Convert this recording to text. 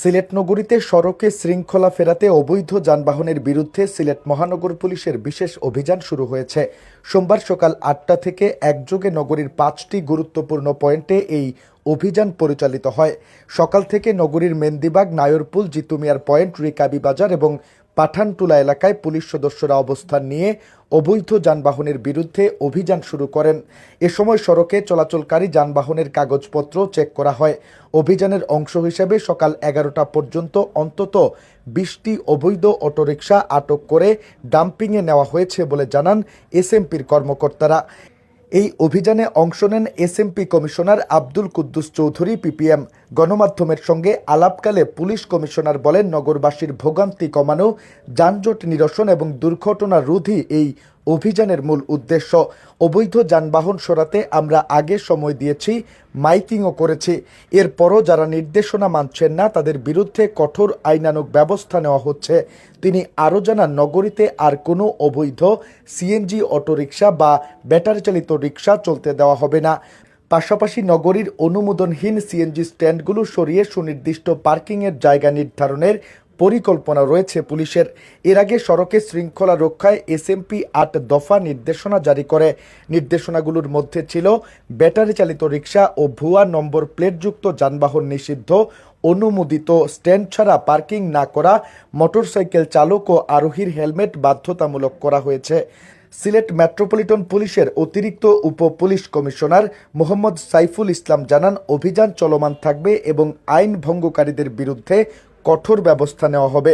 সিলেট নগরীতে সড়কে শৃঙ্খলা ফেরাতে অবৈধ যানবাহনের বিরুদ্ধে সিলেট মহানগর পুলিশের বিশেষ অভিযান শুরু হয়েছে। সোমবার সকাল আটটা থেকে একযোগে নগরীর পাঁচটি গুরুত্বপূর্ণ পয়েন্টে এই অভিযান পরিচালিত হয়। সকাল থেকে নগরীর মেন্দিবাগ, নায়রপুল, জিতুমিয়ার পয়েন্ট, রিকাবি বাজার এবং পাঠানটুলা এলাকায় পুলিশ সদস্যরা অবস্থান নিয়ে অবৈধ যানবাহনের বিরুদ্ধে অভিযান শুরু করেন। এ সময় সড়কে চলাচলকারী যানবাহনের কাগজপত্র চেক করা হয়। অভিযানের অংশ হিসেবে সকাল এগারোটা পর্যন্ত অন্তত বিশটি অবৈধ অটোরিকশা আটক করে ডাম্পিংয়ে নেওয়া হয়েছে বলে জানান এসএমপির কর্মকর্তারা। এই অভিযানে অংশ নেন SMP commissioner Abdul Kuddus Chowdhury PPM গণমাধ্যমের সঙ্গে আলাপকালে পুলিশ কমিশনার বলেন, নগরবাসীর ভোগান্তি কমানো, যানজট নিরসন এবং দুর্ঘটনা রোধই এই অভিযানের মূল উদ্দেশ্য, অবৈধ যানবাহন সরাতে আমরা আগে সময় দিয়েছি, মাইকিংও করেছি। এরপরও যারা নির্দেশনা মানছেন না, তাদের বিরুদ্ধে কঠোর আইনানুগ ব্যবস্থা নেওয়া হচ্ছে। তিনি আরও জানান, নগরীতে আর কোনো অবৈধ সিএনজি অটোরিকশা বা ব্যাটারি চালিত রিকশা চলতে দেওয়া হবে না। পাশাপাশি নগরীর অনুমোদনহীন সিএনজি স্ট্যান্ডগুলো সরিয়ে সুনির্দিষ্ট পার্কিংয়ের জায়গা নির্ধারণের পরিকল্পনা রয়েছে পুলিশের। এর আগে সড়কে শৃঙ্খলা রক্ষায় এসএমপি আট দফা নির্দেশনা জারি করে। নির্দেশনাগুলোর মধ্যে ছিল ব্যাটারি চালিত রিক্সা ও ভুয়া নম্বর প্লেটযুক্ত যানবাহন নিষিদ্ধ, অনুমোদিত স্ট্যান্ড ছাড়া পার্কিং না করা, মোটরসাইকেল চালক ও আরোহীর হেলমেট বাধ্যতামূলক করা হয়েছে। সিলেট মেট্রোপলিটন পুলিশের অতিরিক্ত উপ পুলিশ কমিশনার মোহাম্মদ সাইফুল ইসলাম জানান, অভিযান চলমান থাকবে এবং আইন ভঙ্গকারীদের বিরুদ্ধে কঠোর ব্যবস্থা নেওয়া হবে।